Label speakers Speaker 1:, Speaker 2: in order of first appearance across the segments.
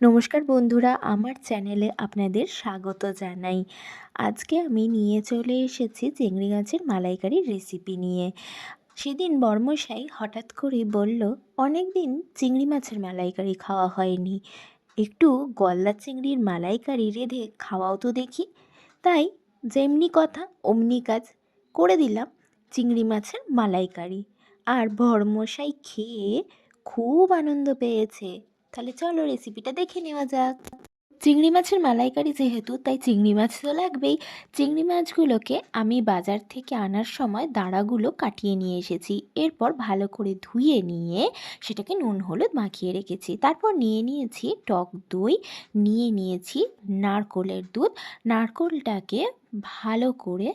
Speaker 1: নমস্কার বন্ধুরা, আমার চ্যানেলে আপনাদের স্বাগত জানাই। আজকে আমি নিয়ে চলে এসেছি চিংড়ি মাছের মালাইকারির রেসিপি নিয়ে। সেদিন বর্মশাই হঠাৎ করে বলল অনেক দিন চিংড়ি মাছের মালাইকারি খাওয়া হয়নি। একটু গলদা চিংড়ির মালাইকারি রেঁধে খাওয়াও তো দেখি। তাই যেমনি কথা, অমনি কাজ করে দিলাম চিংড়ি মাছের মালাইকারি। আর বর্মশাই খেয়ে খুব আনন্দ পেয়েছে। তাহলে চলো রেসিপিটা দেখে নেওয়া যাক। চিংড়ি মাছের মালাইকারি যেহেতু, তাই চিংড়ি মাছ তো লাগবেই। চিংড়ি মাছগুলোকে আমি বাজার থেকে আনার সময় দাঁড়াগুলো কাটিয়ে নিয়ে এসেছি। এরপর ভালো করে ধুয়ে নিয়ে সেটাকে নুন হলুদ মাখিয়ে রেখেছি। তারপর নিয়ে নিয়েছি টক দই, নিয়ে নিয়েছি নারকোলের দুধ। নারকোলটাকে ভালো করে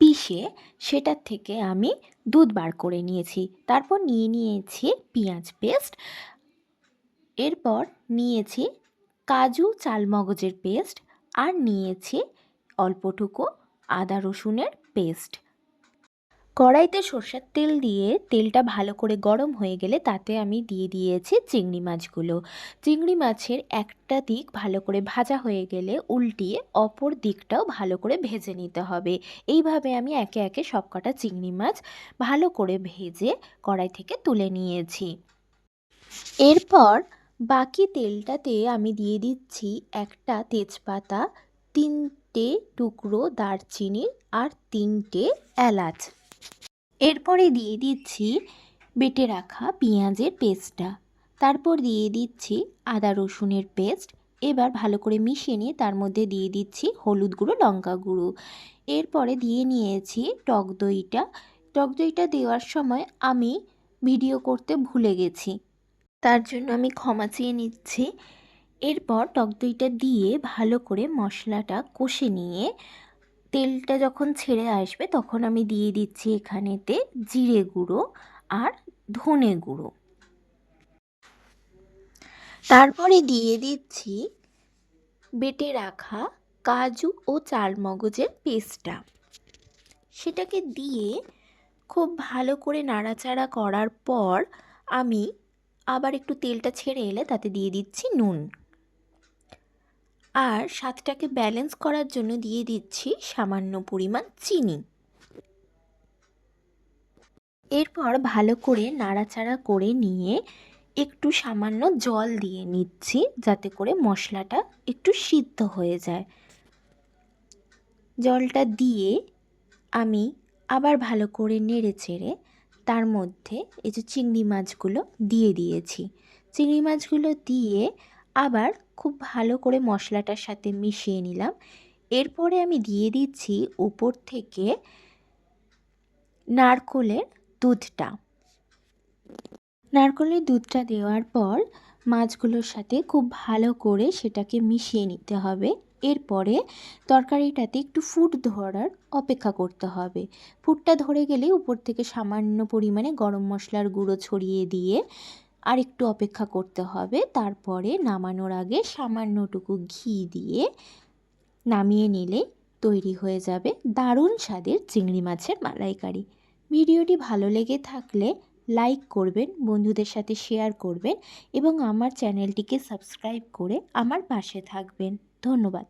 Speaker 1: পিষে সেটার থেকে আমি দুধ বার করে নিয়েছি। তারপর নিয়ে নিয়েছি পেঁয়াজ পেস্ট। এরপর নিয়েছি কাজু চালমগজের পেস্ট আর নিয়েছি অল্পটুকু আদা রসুনের পেস্ট। কড়াইতে সর্ষের তেল দিয়ে তেলটা ভালো করে গরম হয়ে গেলে তাতে আমি দিয়ে দিয়েছি চিংড়ি মাছগুলো। চিংড়ি মাছের একটা দিক ভালো করে ভাজা হয়ে গেলে উল্টিয়ে অপর দিকটাও ভালো করে ভেজে নিতে হবে। এইভাবে আমি একে একে সবকটা চিংড়ি মাছ ভালো করে ভেজে কড়াই থেকে তুলে নিয়েছি। এরপর বাকি তেলটাতে আমি দিয়ে দিচ্ছি একটা তেজপাতা, তিনটে টুকরো দারচিনি আর তিনটে এলাচ। এরপরে দিয়ে দিচ্ছি বেটে রাখা পেঁয়াজের পেস্টটা। তারপর দিয়ে দিচ্ছি আদা রসুনের পেস্ট। এবার ভালো করে মিশিয়ে নিয়ে তার মধ্যে দিয়ে দিচ্ছি হলুদ গুঁড়ো, লঙ্কা গুঁড়ো। এরপরে দিয়ে নিয়েছি টক দইটা। টক দইটা দেওয়ার সময় আমি ভিডিও করতে ভুলে গেছি। তার জন্য আমি ক্ষমা চেয়ে নিচ্ছি। এরপর টক দইটা দিয়ে ভালো করে মশলাটা কষে নিয়ে তেলটা যখন ছেড়ে আসবে তখন আমি দিয়ে দিচ্ছি এখানেতে জিরে গুঁড়ো আর ধনে গুঁড়ো। তারপরে দিয়ে দিচ্ছি বেটে রাখা কাজু ও চালমগজের পেস্টটা। সেটাকে দিয়ে খুব ভালো করে নাড়াচাড়া করার পর আমি আবার একটু তেলটা ছেড়ে এলে তাতে দিয়ে দিচ্ছি নুন। আর স্বাদটাকে ব্যালেন্স করার জন্য দিয়ে দিচ্ছি সামান্য পরিমাণ চিনি। এরপর ভালো করে নাড়াচাড়া করে নিয়ে একটু সামান্য জল দিয়ে নিচ্ছি যাতে করে মশলাটা একটু সিদ্ধ হয়ে যায়। জলটা দিয়ে আমি আবার ভালো করে নেড়ে চেড়ে তার মধ্যে এই যে চিংড়ি মাছগুলো দিয়ে দিয়েছি। চিংড়ি মাছগুলো দিয়ে আবার খুব ভালো করে মশলাটার সাথে মিশিয়ে নিলাম। এরপরে আমি দিয়ে দিচ্ছি উপর থেকে নারকোলের দুধটা। নারকলের দুধটা দেওয়ার পর মাছগুলোর সাথে খুব ভালো করে সেটাকে মিশিয়ে নিতে হবে। এরপরে তরকারিটাতে একটু ফুট ধরার অপেক্ষা করতে হবে। ফুটটা ধরে গেলে উপর থেকে সামান্য পরিমাণে গরম মশলার গুঁড়ো ছড়িয়ে দিয়ে আর একটু অপেক্ষা করতে হবে। তারপরে নামানোর আগে সামান্যটুকু ঘি দিয়ে নামিয়ে নিলে তৈরি হয়ে যাবে দারুণ স্বাদের চিংড়ি মাছের মালাইকারি। ভিডিওটি ভালো লেগে থাকলে লাইক করবেন, বন্ধুদের সাথে শেয়ার করবেন এবং আমার চ্যানেলটিকে সাবস্ক্রাইব করে আমার পাশে থাকবেন। ধন্যবাদ।